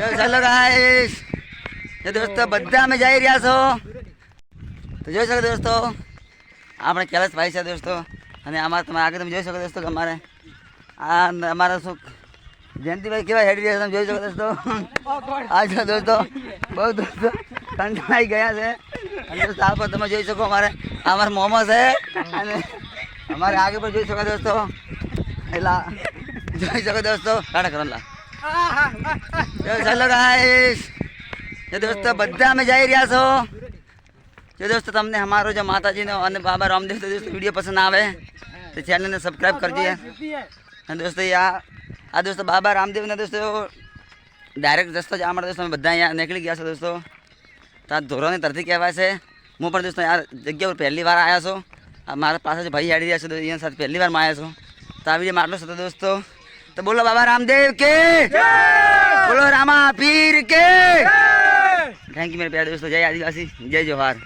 ચાલો ગાઈસ તો દોસ્તો, બધા અમે જઈ રહ્યા છો. તો જોઈ શકો દોસ્તો, આપણે કૈલાસભાઈ છે દોસ્તો. અને અમારે તમે આગળ તમે જોઈ શકો દોસ્તો અમારે આ અમારા શું જયંતિભાઈ કેવા હેડી રહ્યા તમે જોઈ શકો દોસ્તો. આ છે દોસ્તો, બહુ દોસ્તો કંટાળી ગયા છે. અને દોસ્તો, આ પર તમે જોઈ શકો અમારે, અમારા મોમો છે. અને અમારે આગળ પણ જોઈ શકો દોસ્તો. એટલે જોઈ શકો દોસ્તો. કાઢા કરો લા તો ચાલો ગાઈશ જે દોસ્તો, બધા અમે જઈ રહ્યા છો. જો દોસ્તો, તમને અમારો જે માતાજીનો અને બાબા રામદેવ દોસ્તો વીડિયો પસંદ આવે, તો ચેનલને સબસ્ક્રાઈબ કરજો. અને દોસ્તો આ આ દોસ્તો બાબા રામદેવના દોસ્તો ડાયરેક્ટ રસ્તો જવા મળે દોસ્તો, અમે બધા અહીંયા નીકળી ગયા છો દોસ્તો. તો આ ધોરણની તરથી કહેવાય છે. હું પણ દોસ્તો આ જગ્યા પર પહેલી વાર આવ્યા છો. મારા પાસે જે ભાઈ હેડી રહ્યા છે, તો એના સાથે પહેલી વાર આવ્યા છો. તો આ વીડિયો માટલો હતો દોસ્તો. તો બોલો બાબા રામદેવ કે? બોલો રામા પીર કે? થેન્ક યુ મેરે પ્યારે દોસ્તો. જય આદિવાસી. જય જોહાર.